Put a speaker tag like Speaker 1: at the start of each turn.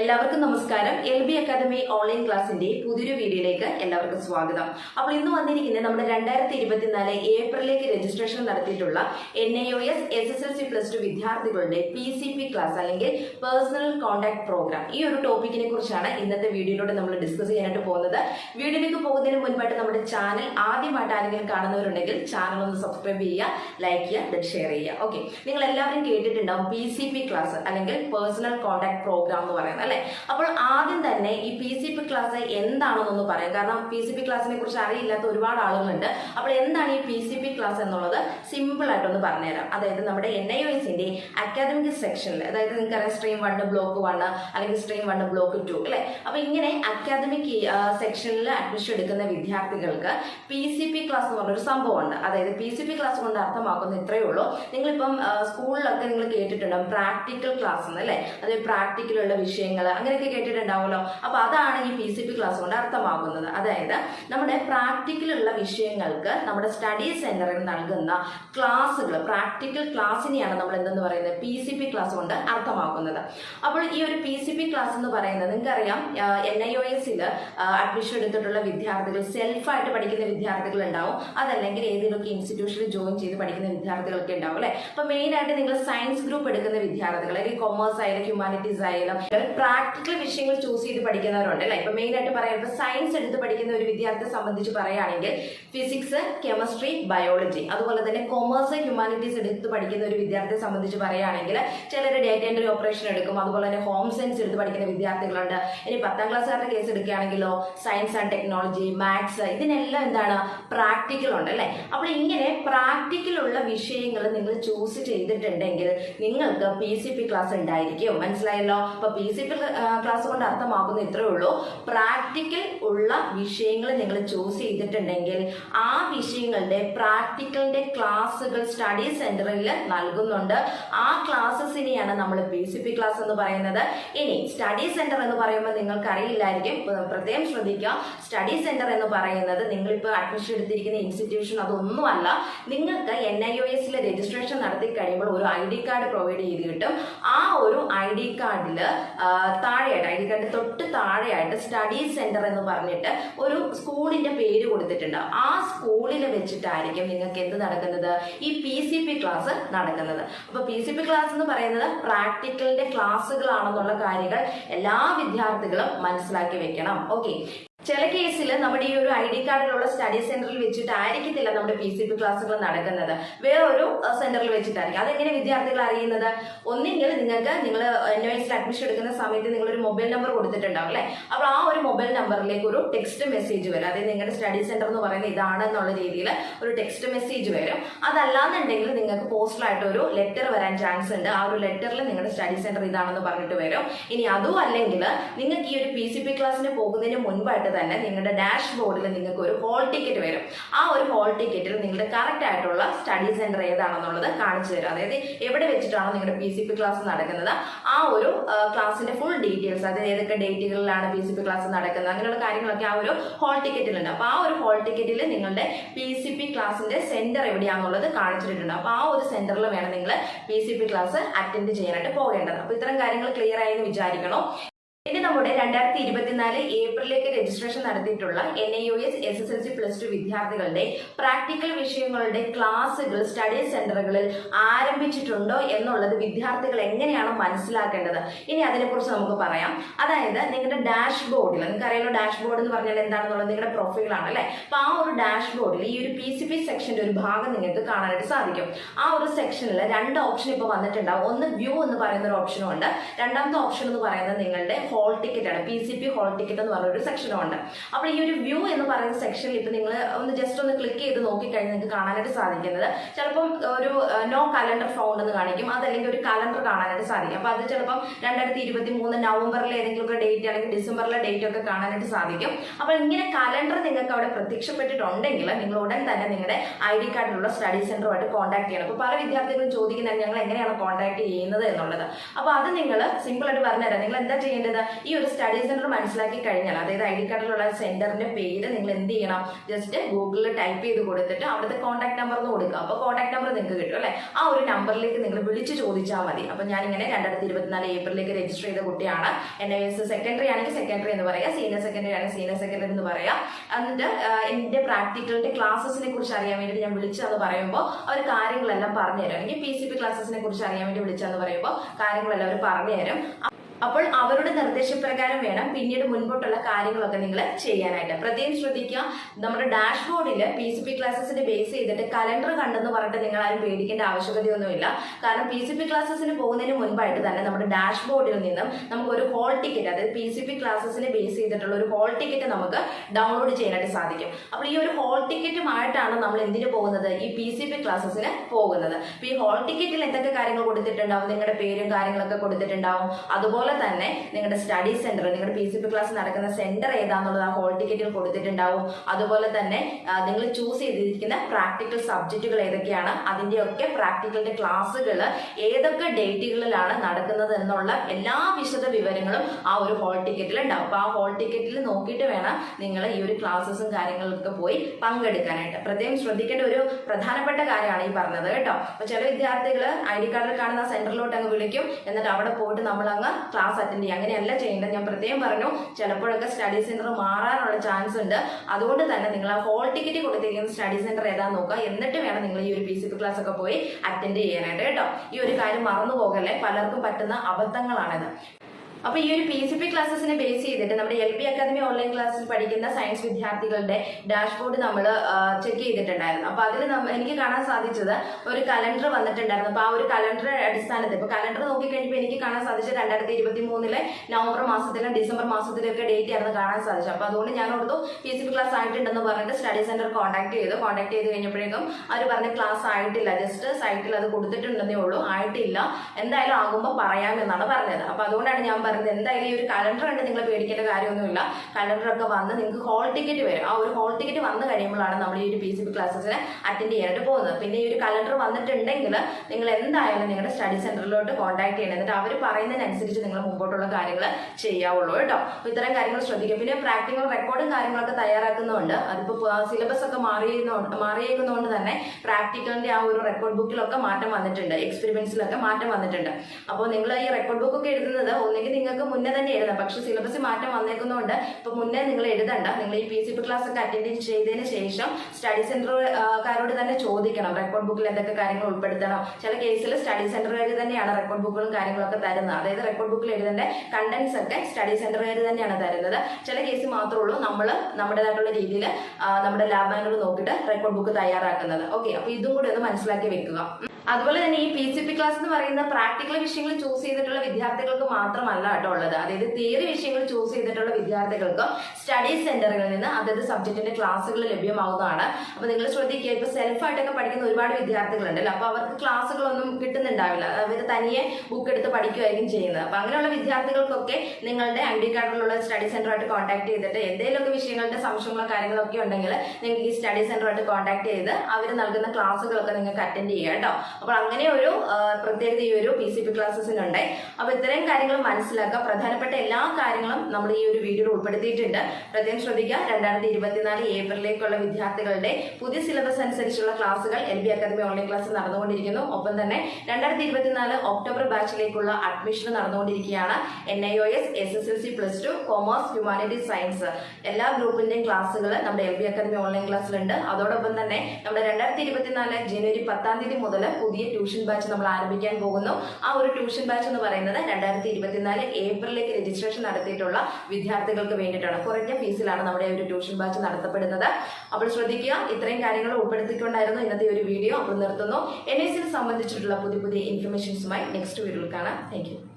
Speaker 1: എല്ലാവർക്കും നമസ്കാരം. L B academy online ക്ലാസിന്റെ പുതിയൊരു വീഡിയോയിലേക്ക് എല്ലാവർക്കും സ്വാഗതം. അപ്പോൾ ഇന്ന് വന്നിരിക്കുന്നത് നമ്മുടെ രണ്ടായിരത്തി ഇരുപത്തിനാല് ഏപ്രിലേക്ക് രജിസ്ട്രേഷൻ നടത്തിയിട്ടുള്ള N I O S S S L C plus two വിദ്യാർത്ഥികളുടെ പി സി പി ക്ലാസ് അല്ലെങ്കിൽ പേഴ്സണൽ കോൺടാക്ട് പ്രോഗ്രാം ഈ ഒരു ടോപ്പിക്കിനെ കുറിച്ചാണ് ഇന്നത്തെ വീഡിയോയിലൂടെ നമ്മൾ ഡിസ്കസ് ചെയ്യാനായിട്ട് പോകുന്നത്. വീഡിയോയിലേക്ക് പോകുന്നതിന് മുൻപായിട്ട് നമ്മുടെ ചാനൽ ആദ്യമായിട്ട് ആരെങ്കിലും കാണുന്നവരുണ്ടെങ്കിൽ ചാനൽ ഒന്ന് സബ്സ്ക്രൈബ് ചെയ്യുക ലൈക്ക് ചെയ്യുക ഷെയർ ചെയ്യുക. ഓക്കെ നിങ്ങൾ എല്ലാവരും കേട്ടിട്ടുണ്ടാവും പി സി പി ക്ലാസ് അല്ലെങ്കിൽ പേഴ്സണൽ കോൺടാക്ട് പ്രോഗ്രാം എന്ന് പറയുന്നത്. അല്ലെ? അപ്പോൾ ആദ്യം തന്നെ ഈ പി സി പി ക്ലാസ് എന്താണെന്നൊന്ന് പറയാം. കാരണം പി സി പി ക്ലാസ്സിനെ കുറിച്ച് അറിയില്ലാത്ത ഒരുപാട് ആളുകളുണ്ട്. അപ്പോൾ എന്താണ് ഈ പി സി പി ക്ലാസ് എന്നുള്ളത്? സിമ്പിൾ ആയിട്ടൊന്ന് പറഞ്ഞുതരാം. അതായത് നമ്മുടെ എൻ ഐ ഒ എസിന്റെ അക്കാദമിക് സെക്ഷനിൽ അതായത് നിങ്ങൾക്കറിയാം സ്ട്രീം വൺ ബ്ലോക്ക് വൺ അല്ലെങ്കിൽ സ്ട്രീം വൺ ബ്ലോക്ക് ടു അല്ലേ? അപ്പൊ ഇങ്ങനെ അക്കാദമിക് സെക്ഷനിൽ അഡ്മിഷൻ എടുക്കുന്ന വിദ്യാർത്ഥികൾക്ക് പി സി പി ക്ലാസ് എന്ന് പറഞ്ഞൊരു സംഭവമുണ്ട്. അതായത് പി സി പി ക്ലാസ് കൊണ്ട് അർത്ഥമാക്കുന്ന ഇത്രയേ ഉള്ളൂ. നിങ്ങളിപ്പം സ്കൂളിലൊക്കെ നിങ്ങൾ കേട്ടിട്ടുണ്ടാവും പ്രാക്ടിക്കൽ ക്ലാസ് എന്ന് അല്ലേ? അതായത് പ്രാക്ടിക്കലുള്ള വിഷയങ്ങൾ അങ്ങനെയൊക്കെ കേട്ടിട്ടുണ്ടാവുമല്ലോ. അപ്പൊ അതാണ് ഈ പി സി പി ക്ലാസ് കൊണ്ട് അർത്ഥമാകുന്നത്. അതായത് നമ്മുടെ പ്രാക്ടിക്കലുള്ള വിഷയങ്ങൾക്ക് നമ്മുടെ സ്റ്റഡി സെന്ററിൽ നൽകുന്ന ക്ലാസ്സുകൾ പ്രാക്ടിക്കൽ ക്ലാസ്സിനെയാണ് നമ്മൾ എന്തെന്ന് പറയുന്നത്? പി സി പി ക്ലാസ് കൊണ്ട് അർത്ഥമാക്കുന്നത്. അപ്പോൾ ഈ ഒരു പി സി പി ക്ലാസ് എന്ന് പറയുന്നത് നിങ്ങൾക്കറിയാം എൻ ഐ ഒ എസിൽ അഡ്മിഷൻ എടുത്തിട്ടുള്ള വിദ്യാർത്ഥികൾ സെൽഫായിട്ട് പഠിക്കുന്ന വിദ്യാർത്ഥികൾ ഉണ്ടാവും. അതല്ലെങ്കിൽ ഏതെങ്കിലുമൊക്കെ ഇൻസ്റ്റിറ്റ്യൂഷനിൽ ജോയിൻ ചെയ്ത് പഠിക്കുന്ന വിദ്യാർത്ഥികളൊക്കെ ഉണ്ടാവും അല്ലെ? അപ്പൊ മെയിൻ ആയിട്ട് നിങ്ങൾ സയൻസ് ഗ്രൂപ്പ് എടുക്കുന്ന വിദ്യാർത്ഥികൾ അല്ലെങ്കിൽ കൊമേഴ്സ് ആയാലും ഹ്യൂമാനിറ്റീസ് ആയാലും പ്രാക്ടിക്കൽ വിഷയങ്ങൾ ചൂസ് ചെയ്ത് പഠിക്കുന്നവരുണ്ട് അല്ലെ? ഇപ്പൊ മെയിൻ ആയിട്ട് പറയാം ഇപ്പൊ സയൻസ് എടുത്ത് പഠിക്കുന്ന ഒരു വിദ്യാർത്ഥിയെ സംബന്ധിച്ച് പറയുകയാണെങ്കിൽ ഫിസിക്സ് കെമിസ്ട്രി ബയോളജി അതുപോലെ തന്നെ കൊമേഴ്സ് ഹ്യൂമാനിറ്റീസ് എടുത്ത് പഠിക്കുന്ന ഒരു വിദ്യാർത്ഥിയെ സംബന്ധിച്ച് പറയുകയാണെങ്കിൽ ചിലർ ഡേറ്റ എൻട്രി ഓപ്പറേഷൻ എടുക്കും അതുപോലെ തന്നെ ഹോം സയൻസ് എടുത്ത് പഠിക്കുന്ന വിദ്യാർത്ഥികളുണ്ട്. ഇനി പത്താം ക്ലാസ്സുകാരുടെ കേസ് എടുക്കുകയാണെങ്കിലോ സയൻസ് ആൻഡ് ടെക്നോളജി മാത്സ് ഇതിനെല്ലാം എന്താണ്? പ്രാക്ടിക്കൽ ഉണ്ട് അല്ലേ? അപ്പോൾ ഇങ്ങനെ പ്രാക്ടിക്കൽ ഉള്ള വിഷയങ്ങൾ നിങ്ങൾ ചൂസ് ചെയ്തിട്ടുണ്ടെങ്കിൽ നിങ്ങൾക്ക് പി സി പി ക്ലാസ് ഉണ്ടായിരിക്കും. മനസ്സിലായല്ലോ? അപ്പൊ പി സി പി ക്ലാസ് കൊണ്ട് അർത്ഥമാകുന്ന ഇത്രയേ ഉള്ളൂ. പ്രാക്ടിക്കൽ ഉള്ള വിഷയങ്ങൾ നിങ്ങൾ ചൂസ് ചെയ്തിട്ടുണ്ടെങ്കിൽ ആ വിഷയങ്ങളുടെ പ്രാക്ടിക്കലിന്റെ ക്ലാസ്സുകൾ സ്റ്റഡി സെന്ററിൽ നൽകുന്നുണ്ട്. ആ ക്ലാസ്സസിനെയാണ് നമ്മൾ പി സി പി ക്ലാസ് എന്ന് പറയുന്നത്. ഇനി സ്റ്റഡി സെന്റർ എന്ന് പറയുമ്പോൾ നിങ്ങൾക്ക് അറിയില്ലായിരിക്കും പ്ര- പ്രത്യേകം ശ്രദ്ധിക്കുക. സ്റ്റഡി സെന്റർ എന്ന് പറയുന്നത് നിങ്ങളിപ്പോൾ അഡ്മിഷൻ എടുത്തിരിക്കുന്ന ഇൻസ്റ്റിറ്റ്യൂഷൻ അതൊന്നുമല്ല. നിങ്ങൾക്ക് എൻ ഐ ഒ എസിൽ രജിസ്ട്രേഷൻ നടത്തി കഴിയുമ്പോൾ ഒരു ഐ ഡി കാർഡ് പ്രൊവൈഡ് ചെയ്ത് കിട്ടും. ആ ഒരു ഐ ഡി കാർഡിൽ താഴെയായിട്ട് ഐ ഡി കാർഡ് തൊട്ട് താഴെയായിട്ട് സ്റ്റഡി സെന്റർ എന്ന് പറഞ്ഞിട്ട് ഒരു സ്കൂളിന്റെ പേര് കൊടുത്തിട്ടുണ്ട്. ആ സ്കൂളിൽ വെച്ചിട്ടായിരിക്കും നിങ്ങൾക്ക് എന്ത് നടക്കുന്നത്? ഈ പി സി പി ക്ലാസ് നടക്കുന്നത്. അപ്പൊ പി സി പി ക്ലാസ് എന്ന് പറയുന്നത് പ്രാക്ടിക്കലിന്റെ ക്ലാസ്സുകളാണെന്നുള്ള കാര്യങ്ങൾ എല്ലാ വിദ്യാർത്ഥികളും മനസ്സിലാക്കി വെക്കണം. ഓക്കെ ചില കേസിൽ നമ്മുടെ ഈ ഒരു ഐ ഡി കാർഡിലുള്ള സ്റ്റഡി സെന്ററിൽ വെച്ചിട്ടായിരിക്കത്തില്ല നമ്മുടെ പി സി പി ക്ലാസ്സുകൾ നടക്കുന്നത്. വേറൊരു സെന്ററിൽ വെച്ചിട്ടായിരിക്കും. അതെങ്ങനെ വിദ്യാർത്ഥികൾ അറിയുന്നത്? ഒന്നെങ്കിൽ നിങ്ങൾക്ക് നിങ്ങൾ എൻ അഡ്മിഷൻ എടുക്കുന്ന സമയത്ത് നിങ്ങൾ ഒരു മൊബൈൽ നമ്പർ കൊടുത്തിട്ടുണ്ടാവും അല്ലേ? അപ്പോൾ ആ ഒരു മൊബൈൽ നമ്പറിലേക്ക് ഒരു ടെക്സ്റ്റ് മെസ്സേജ് വരും. അതായത് നിങ്ങളുടെ സ്റ്റഡി സെന്റർ എന്ന് പറയുന്നത് ഇതാണ് എന്നുള്ള രീതിയിൽ ഒരു ടെക്സ്റ്റ് മെസ്സേജ് വരും. അതല്ലാന്നുണ്ടെങ്കിൽ നിങ്ങൾക്ക് പോസ്റ്റലായിട്ട് ഒരു ലെറ്റർ വരാൻ ചാൻസ് ഉണ്ട്. ആ ഒരു ലെറ്ററിൽ നിങ്ങളുടെ സ്റ്റഡി സെന്റർ ഇതാണെന്ന് പറഞ്ഞിട്ട് വരും. ഇനി അതും അല്ലെങ്കിൽ നിങ്ങൾക്ക് ഈ ഒരു പി സി പി ക്ലാസ്സിന് പോകുന്നതിന് മുൻപായിട്ട് തന്നെ നിങ്ങളുടെ ഡാഷ് ബോർഡിൽ നിങ്ങൾക്ക് ഒരു ഹോൾ ടിക്കറ്റ് വരും. ആ ഒരു ഹോൾ ടിക്കറ്റിൽ നിങ്ങളുടെ കറക്റ്റ് ആയിട്ടുള്ള സ്റ്റഡി സെന്റർ ഏതാണെന്നുള്ളത് കാണിച്ചു തരും. അതായത് എവിടെ വെച്ചിട്ടാണോ നിങ്ങളുടെ പി സി പി ക്ലാസ് നടക്കുന്നത്. ആ ഒരു ക്ലാസ്സിന്റെ ഫുൾ ഡീറ്റെയിൽസ് അതായത് ഏതൊക്കെ ഡേറ്റുകളിലാണ് പി സി പി ക്ലാസ് നടക്കുന്നത് അങ്ങനെയുള്ള കാര്യങ്ങളൊക്കെ ആ ഒരു ഹോൾ ടിക്കറ്റിലുണ്ട് അപ്പോൾ ആ ഒരു ഹോൾ ടിക്കറ്റിൽ നിങ്ങളുടെ പി സി പി ക്ലാസിന്റെ സെന്റർ എവിടെയാണെന്നുള്ളത് കാണിച്ചിട്ടുണ്ട് അപ്പോൾ ആ ഒരു സെന്ററിൽ വേണം നിങ്ങൾ P C P class attend ചെയ്യാനായിട്ട് പോകേണ്ടത്. അപ്പോൾ ഇത്തരം കാര്യങ്ങൾ ക്ലിയർ ആയെന്ന് വിചാരിക്കണം? ഇനി നമ്മുടെ രണ്ടായിരത്തി ഇരുപത്തിനാല് ഏപ്രിലേക്ക് രജിസ്ട്രേഷൻ നടത്തിയിട്ടുള്ള N I O S S S L C plus two വിദ്യാർത്ഥികളുടെ പ്രാക്ടിക്കൽ വിഷയങ്ങളുടെ ക്ലാസ്സുകൾ സ്റ്റഡി സെന്ററുകളിൽ ആരംഭിച്ചിട്ടുണ്ടോ എന്നുള്ളത് വിദ്യാർത്ഥികൾ എങ്ങനെയാണ് മനസ്സിലാക്കേണ്ടത്? ഇനി അതിനെക്കുറിച്ച് നമുക്ക് പറയാം. അതായത് നിങ്ങളുടെ ഡാഷ് ബോർഡിൽ നിങ്ങൾക്ക് അറിയാലോ ഡാഷ് ബോർഡ് എന്ന് പറഞ്ഞാൽ എന്താണെന്നുള്ളത്? നിങ്ങളുടെ പ്രൊഫൈലാണ് അല്ലേ? അപ്പൊ ആ ഒരു ഡാഷ് ബോർഡിൽ ഈ ഒരു പി സി പി സെക്ഷന്റെ ഒരു ഭാഗം നിങ്ങൾക്ക് കാണാനായിട്ട് സാധിക്കും. ആ ഒരു സെക്ഷനിൽ രണ്ട് ഓപ്ഷൻ ഇപ്പോൾ വന്നിട്ടുണ്ടാവും. ഒന്ന് വ്യൂ എന്ന് പറയുന്ന ഒരു ഓപ്ഷനും ഉണ്ട്. രണ്ടാമത്തെ ഓപ്ഷൻ എന്ന് പറയുന്നത് നിങ്ങളുടെ ഹോൾ ടിക്കറ്റ് ആണ് P C P hall ticket എന്ന് പറഞ്ഞൊരു സെക്ഷനും ഉണ്ട്. അപ്പോൾ ഈ ഒരു വ്യൂ എന്ന് പറയുന്ന സെക്ഷനിൽ ഇപ്പൊ നിങ്ങൾ ഒന്ന് ജസ്റ്റ് ഒന്ന് ക്ലിക്ക് ചെയ്ത് നോക്കിക്കഴിഞ്ഞാൽ നിങ്ങൾക്ക് കാണാനായിട്ട് സാധിക്കുന്നത്. ചിലപ്പം ഒരു നോ കലണ്ടർ ഫൗണ്ട് എന്ന് കാണിക്കും അതല്ലെങ്കിൽ ഒരു കലണ്ടർ കാണാനായിട്ട് സാധിക്കും. അപ്പോൾ അത് ചിലപ്പം രണ്ടായിരത്തി ഇരുപത്തി മൂന്ന് നവംബറിലെ ഏതെങ്കിലും ഒക്കെ ഡേറ്റ് അല്ലെങ്കിൽ ഡിസംബറിലെ ഡേറ്റ് ഒക്കെ കാണാനായിട്ട് സാധിക്കും. അപ്പോൾ ഇങ്ങനെ കലണ്ടർ നിങ്ങൾക്ക് അവിടെ പ്രത്യക്ഷപ്പെട്ടിട്ടുണ്ടെങ്കിൽ നിങ്ങൾ ഉടൻ തന്നെ നിങ്ങളുടെ ഐ ഡി കാർഡിലുള്ള സ്റ്റഡി സെന്ററുമായിട്ട് കോൺടാക്ട് ചെയ്യണം. അപ്പോൾ പല വിദ്യാർത്ഥികളും ചോദിക്കുന്നത് ഞങ്ങൾ എങ്ങനെയാണ് കോൺടാക്ട് ചെയ്യുന്നത് എന്നുള്ളത്. അപ്പോൾ അത് നിങ്ങൾ സിമ്പിൾ ആയിട്ട് പറഞ്ഞുതരാം. നിങ്ങൾ എന്താ ചെയ്യേണ്ടത്? ഈ ഒരു സ്റ്റഡി സെന്റർ മനസ്സിലാക്കി കഴിഞ്ഞാൽ അതായത് ഐ ഡി കാർഡിലുള്ള സെന്ററിന്റെ പേര് നിങ്ങൾ എന്ത് ചെയ്യണം? ജസ്റ്റ് ഗൂഗിളിൽ ടൈപ്പ് ചെയ്ത് കൊടുത്തിട്ട് അവിടുത്തെ കോൺടാക്ട് നമ്പർ എന്ന് കൊടുക്കുക. അപ്പോൾ കോൺടാക്ട് നമ്പർ നിങ്ങൾക്ക് കിട്ടും അല്ലേ? ആ ഒരു നമ്പറിലേക്ക് നിങ്ങൾ വിളിച്ച് ചോദിച്ചാൽ മതി. അപ്പോൾ ഞാൻ ഇങ്ങനെ രണ്ടായിരത്തി ഇരുപത്തിനാല് ഏപ്രിലേക്ക് രജിസ്റ്റർ ചെയ്ത കുട്ടിയാണ്. എൻ ഐ എസ് സെക്കൻഡറി ആണെങ്കിൽ സെക്കൻഡറി എന്ന് പറയാം. സീനിയർ സെക്കൻഡറി ആണെങ്കിൽ സീനിയർ സെക്കൻഡറി എന്ന് പറയാം. എന്നിട്ട് എന്റെ പ്രാക്ടിക്കലിന്റെ ക്ലാസ്സസിനെ കുറിച്ച് അറിയാൻ വേണ്ടി ഞാൻ വിളിച്ചതെന്ന് പറയുമ്പോൾ അവർ കാര്യങ്ങളെല്ലാം പറഞ്ഞുതരും. അല്ലെങ്കിൽ പി സി പി ക്ലാസ്സസിനെ കുറിച്ച് അറിയാൻ വേണ്ടി വിളിച്ചതെന്ന് പറയുമ്പോൾ കാര്യങ്ങളെല്ലാം അവർ പറഞ്ഞുതരും. അപ്പോൾ അവരുടെ നിർദ്ദേശപ്രകാരം വേണം പിന്നീട് മുൻപോട്ടുള്ള കാര്യങ്ങളൊക്കെ നിങ്ങൾ ചെയ്യാനായിട്ട്. പ്രത്യേകം ശ്രദ്ധിക്കുക നമ്മുടെ ഡാഷ്ബോർഡിൽ പി സി പി ക്ലാസ്സസിന് ബേസ് ചെയ്തിട്ട് കലണ്ടർ കണ്ടെന്ന് പറഞ്ഞിട്ട് നിങ്ങൾ ആരും പേടിക്കേണ്ട ആവശ്യകതയൊന്നുമില്ല. കാരണം പി സി പി ക്ലാസ്സസിന് പോകുന്നതിന് മുൻപായിട്ട് തന്നെ നമ്മുടെ ഡാഷ്ബോർഡിൽ നിന്നും നമുക്ക് ഒരു ഹോൾ ടിക്കറ്റ് അതായത് പി സി പി ക്ലാസ്സസിനെ ബേസ് ചെയ്തിട്ടുള്ള ഒരു ഹോൾ ടിക്കറ്റ് നമുക്ക് ഡൗൺലോഡ് ചെയ്യാനായിട്ട് സാധിക്കും. അപ്പോൾ ഈ ഒരു ഹോൾ ടിക്കറ്റുമായിട്ടാണ് നമ്മൾ എന്തിനു പോകുന്നത്? ഈ പി സി പി ക്ലാസ്സസിന് പോകുന്നത്. അപ്പോൾ ഈ ഹോൾ ടിക്കറ്റിൽ എന്തൊക്കെ കാര്യങ്ങൾ കൊടുത്തിട്ടുണ്ടാവും? നിങ്ങളുടെ പേരും കാര്യങ്ങളൊക്കെ കൊടുത്തിട്ടുണ്ടാവും. അതുപോലെ തന്നെ നിങ്ങളുടെ സ്റ്റഡി സെന്റർ നിങ്ങളുടെ പി സി പി ക്ലാസ് നടക്കുന്ന സെന്റർ ഏതാന്നുള്ളത് ആ ഹോൾ ടിക്കറ്റിൽ കൊടുത്തിട്ടുണ്ടാവും. അതുപോലെ തന്നെ നിങ്ങൾ ചൂസ് ചെയ്തിരിക്കുന്ന പ്രാക്ടിക്കൽ സബ്ജക്റ്റുകൾ ഏതൊക്കെയാണ് അതിന്റെയൊക്കെ പ്രാക്ടിക്കലിന്റെ ക്ലാസ്സുകൾ ഏതൊക്കെ ഡേറ്റുകളിലാണ് നടക്കുന്നത് എന്നുള്ള എല്ലാ വിശദ വിവരങ്ങളും ആ ഒരു ഹോൾ ടിക്കറ്റിൽ ഉണ്ടാവും. അപ്പൊ ആ ഹോൾ ടിക്കറ്റിൽ നോക്കിയിട്ട് വേണം നിങ്ങൾ ഈ ഒരു ക്ലാസ്സസും കാര്യങ്ങളൊക്കെ പോയി പങ്കെടുക്കാനായിട്ട്. പ്രത്യേകം ശ്രദ്ധിക്കേണ്ട ഒരു പ്രധാനപ്പെട്ട കാര്യമാണ് ഈ പറഞ്ഞത് കേട്ടോ. അപ്പൊ ചില വിദ്യാർത്ഥികൾ ഐ ഡി കാർഡിൽ കാണുന്ന സെന്ററിലോട്ട് അങ്ങ് വിളിക്കും. എന്നിട്ട് അവിടെ പോയിട്ട് നമ്മൾ അങ്ങ് ക്ലാസ് അറ്റൻഡ് ചെയ്യുക. അങ്ങനെയല്ല ചെയ്യേണ്ടത്. ഞാൻ പ്രത്യേകം പറഞ്ഞു ചിലപ്പോഴൊക്കെ സ്റ്റഡി സെന്റർ മാറാനുള്ള ചാൻസ് ഉണ്ട്. അതുകൊണ്ട് തന്നെ നിങ്ങൾ ആ ഹോൾ ടിക്കറ്റ് കൊടുത്തിരിക്കുന്ന സ്റ്റഡി സെന്റർ ഏതാന്ന് നോക്കുക. എന്നിട്ട് വേണം നിങ്ങൾ ഈ ഒരു പി സി പി ക്ലാസ് ഒക്കെ പോയി അറ്റൻഡ് ചെയ്യാനായിട്ട്. കേട്ടോ? ഈ ഒരു കാര്യം മറന്നു പോകല്ലേ പലർക്കും പറ്റുന്ന അബദ്ധങ്ങളാണിത്. അപ്പൊ ഈ ഒരു പി സി പി ക്ലാസ്സസിനെ ബേസ് ചെയ്തിട്ട് നമ്മുടെ എൽ പി അക്കാദമി ഓൺലൈൻ ക്ലാസ്സിൽ പഠിക്കുന്ന സയൻസ് വിദ്യാർത്ഥികളുടെ ഡാഷ്ബോർഡ് നമ്മൾ ചെക്ക് ചെയ്തിട്ടുണ്ടായിരുന്നു. അപ്പൊ അതിൽ എനിക്ക് കാണാൻ സാധിച്ചത് ഒരു കലണ്ടർ വന്നിട്ടുണ്ടായിരുന്നു. അപ്പൊ ആ ഒരു കലണ്ടർ അടിസ്ഥാനത്തിൽ ഇപ്പൊ കലണ്ടർ നോക്കിക്കഴിഞ്ഞപ്പോൾ എനിക്ക് കാണാൻ സാധിച്ചത് രണ്ടായിരത്തി ഇരുപത്തി മൂന്നിലെ നവംബർ മാസത്തിലും ഡിസംബർ മാസത്തിലൊക്കെ ഡേറ്റ് ആയിരുന്നു കാണാൻ സാധിച്ചത്. അപ്പൊ അതുകൊണ്ട് ഞാൻ ഓർത്തു പി സി പി ക്ലാസ് ആയിട്ടുണ്ടെന്ന് പറഞ്ഞിട്ട് സ്റ്റഡി സെന്റർ കോൺടാക്ട് ചെയ്തു. കോൺടാക്ട് ചെയ്ത് കഴിഞ്ഞപ്പോഴേക്കും അവർ പറഞ്ഞ ക്ലാസ് ആയിട്ടില്ല. ജസ്റ്റ് സൈറ്റിൽ അത് കൊടുത്തിട്ടുണ്ടെന്നേ ഉള്ളൂ. ആയിട്ടില്ല. എന്തായാലും ആകുമ്പോൾ പറയാമെന്നാണ് പറഞ്ഞത്. അപ്പൊ അതുകൊണ്ടാണ് ഞാൻ പറഞ്ഞത് എന്തായാലും ഈ ഒരു കലണ്ടർ കണ്ട് നിങ്ങൾ പേടിക്കേണ്ട കാര്യമൊന്നുമില്ല. കലണ്ടർ ഒക്കെ വന്ന് നിങ്ങൾക്ക് ഹോൾ ടിക്കറ്റ് വരും. ആ ഒരു ഹോൾ ടിക്കറ്റ് വന്നു കഴിയുമ്പോഴാണ് നമ്മൾ ഈ ഒരു പി സി പി ക്ലാസ്സസിന് അറ്റൻഡ് ചെയ്യാനായിട്ട് പോകുന്നത്. പിന്നെ ഈ ഒരു കലണ്ടർ വന്നിട്ടുണ്ടെങ്കിൽ നിങ്ങൾ എന്തായാലും നിങ്ങളുടെ സ്റ്റഡി സെന്ററിലോട്ട് കോൺടാക്ട് ചെയ്യണം. എന്നിട്ട് അവർ പറയുന്നതിനനുസരിച്ച് നിങ്ങൾ മുമ്പോട്ടുള്ള കാര്യങ്ങൾ ചെയ്യാവുള്ളൂ കേട്ടോ. ഇത്തരം കാര്യങ്ങൾ ശ്രദ്ധിക്കുക. പിന്നെ പ്രാക്ടിക്കൽ റെക്കോർഡും കാര്യങ്ങളൊക്കെ തയ്യാറാക്കുന്നുണ്ട് അതിപ്പോൾ സിലബസ് ഒക്കെ മാറിയുന്നതുകൊണ്ട് മാറിയേക്കുന്നതുകൊണ്ട് തന്നെ പ്രാക്ടിക്കലിന്റെ ആ ഒരു റെക്കോർഡ് ബുക്കിലൊക്കെ മാറ്റം വന്നിട്ടുണ്ട്. എക്സ്പീരിയൻസിലൊക്കെ മാറ്റം വന്നിട്ടുണ്ട്. അപ്പോൾ നിങ്ങൾ ഈ റെക്കോർഡ് ബുക്കൊക്കെ എഴുതുന്നത് ഒന്നുകിൽ നിങ്ങൾക്ക് മുന്നേ തന്നെ എഴുതാം. പക്ഷെ സിലബസ് മാറ്റം വന്നേക്കുന്നതുകൊണ്ട് ഇപ്പൊ മുന്നേ നിങ്ങൾ എഴുതണ്ട. നിങ്ങൾ ഈ പി സി പി ക്ലാസ് ഒക്കെ അറ്റൻഡ് ചെയ്തതിന് ശേഷം സ്റ്റഡി സെന്ററുകാരോട് തന്നെ ചോദിക്കണം. റെക്കോർഡ് ബുക്കിൽ എന്തൊക്കെ കാര്യങ്ങൾ ഉൾപ്പെടുത്തണം. ചില കേസിൽ സ്റ്റഡി സെന്ററുകാർ തന്നെയാണ് റെക്കോർഡ് ബുക്കുകളും കാര്യങ്ങളൊക്കെ തരുന്നത്. അതായത് റെക്കോർഡ് ബുക്കിൽ എഴുതേണ്ട കണ്ടന്റ്സ് ഒക്കെ സ്റ്റഡി സെന്ററുകാർ തന്നെയാണ് തരുന്നത്. ചില കേസ് മാത്രമേ ഉള്ളൂ നമ്മൾ നമ്മുടേതായിട്ടുള്ള രീതിയിൽ നമ്മുടെ ലാബ് ബാങ്കുകൾ നോക്കിയിട്ട് റെക്കോർഡ് ബുക്ക് തയ്യാറാക്കുന്നത്. ഓക്കെ അപ്പൊ ഇതും കൂടി ഒന്ന് മനസ്സിലാക്കി വെക്കുക. അതുപോലെ തന്നെ ഈ പി സി പി ക്ലാസ് എന്ന് പറയുന്ന പ്രാക്ടിക്കൽ വിഷയങ്ങൾ ചൂസ് ചെയ്തിട്ടുള്ള വിദ്യാർത്ഥികൾക്ക് മാത്രമല്ല കേട്ടോ ഉള്ളത്. അതായത് തിയറി വിഷയങ്ങൾ ചൂസ് ചെയ്തിട്ടുള്ള വിദ്യാർത്ഥികൾക്ക് സ്റ്റഡി സെന്ററുകളിൽ നിന്ന് അതത് സബ്ജക്റ്റിന്റെ ക്ലാസ്സുകൾ ലഭ്യമാവുന്നതാണ്. അപ്പൊ നിങ്ങൾ ശ്രദ്ധിക്കുക ഇപ്പൊ സെൽഫായിട്ടൊക്കെ പഠിക്കുന്ന ഒരുപാട് വിദ്യാർത്ഥികളുണ്ടല്ലോ. അപ്പൊ അവർക്ക് ക്ലാസ്സുകളൊന്നും കിട്ടുന്നുണ്ടാവില്ല. അവർ തനിയെ ബുക്ക് എടുത്ത് പഠിക്കുകയായിരിക്കും ചെയ്യുന്നത്. അപ്പൊ അങ്ങനെയുള്ള വിദ്യാർത്ഥികൾക്കൊക്കെ നിങ്ങളുടെ ഐ ഡി കാർഡിലുള്ള സ്റ്റഡി സെന്ററുമായിട്ട് കോൺടാക്ട് ചെയ്തിട്ട് എന്തെങ്കിലുമൊക്കെ വിഷയങ്ങളുടെ സംശയങ്ങളോ കാര്യങ്ങളൊക്കെ ഉണ്ടെങ്കിൽ നിങ്ങൾക്ക് ഈ സ്റ്റഡി സെന്ററുമായിട്ട് കോൺടാക്ട് ചെയ്ത് അവർ നൽകുന്ന ക്ലാസ്സുകളൊക്കെ നിങ്ങൾക്ക് അറ്റൻഡ് ചെയ്യാം കേട്ടോ. അപ്പോൾ അങ്ങനെ ഒരു പ്രത്യേകത ഈ ഒരു പി സി പി ക്ലാസ്സസിനുണ്ട് അപ്പോൾ ഇത്രയും കാര്യങ്ങൾ മനസ്സിലാക്കുക. പ്രധാനപ്പെട്ട എല്ലാ കാര്യങ്ങളും നമ്മൾ ഈ ഒരു വീഡിയോയിൽ ഉൾപ്പെടുത്തിയിട്ടുണ്ട്. പ്രത്യേകം ശ്രദ്ധിക്കുക. രണ്ടായിരത്തി ഇരുപത്തിനാല് ഏപ്രിലേക്കുള്ള വിദ്യാർത്ഥികളുടെ പുതിയ സിലബസ് അനുസരിച്ചുള്ള ക്ലാസ്സുകൾ L B academy online class നടന്നുകൊണ്ടിരിക്കുന്നു. ഒപ്പം തന്നെ രണ്ടായിരത്തി ഇരുപത്തിനാല് ഒക്ടോബർ ബാച്ചിലേക്കുള്ള അഡ്മിഷൻ നടന്നുകൊണ്ടിരിക്കുകയാണ്. N I O S S S L C plus two commerce humanity science എല്ലാ ഗ്രൂപ്പിന്റെയും ക്ലാസ്സുകൾ നമ്മുടെ എൽ ബി അക്കാദമി ഓൺലൈൻ ക്ലാസ്സിലുണ്ട് അതോടൊപ്പം തന്നെ നമ്മുടെ രണ്ടായിരത്തി ഇരുപത്തിനാല് ജനുവരി പത്താം തീയതി മുതൽ പുതിയ ട്യൂഷൻ ബാച്ച് നമ്മൾ ആരംഭിക്കാൻ പോകുന്നു. ആ ഒരു ട്യൂഷൻ ബാച്ച് എന്ന് പറയുന്നത് രണ്ടായിരത്തി ഇരുപത്തിനാല് ഏപ്രിലേക്ക് രജിസ്ട്രേഷൻ നടത്തിയിട്ടുള്ള വിദ്യാർത്ഥികൾക്ക് വേണ്ടിയിട്ടാണ്. കുറഞ്ഞ ഫീസിലാണ് നമ്മുടെ ഒരു ട്യൂഷൻ ബാച്ച് നടത്തപ്പെടുന്നത്. അപ്പോൾ ശ്രദ്ധിക്കുക ഇത്രയും കാര്യങ്ങൾ ഉൾപ്പെടുത്തിക്കൊണ്ടായിരുന്നു ഇന്നത്തെ ഒരു വീഡിയോ. അപ്പോൾ നിർത്തുന്നു. എൻ എസിനെ സംബന്ധിച്ചിട്ടുള്ള പുതിയ പുതിയ ഇൻഫർമേഷൻസുമായി നെക്സ്റ്റ് വീഡിയോയിൽ കാണാം. താങ്ക്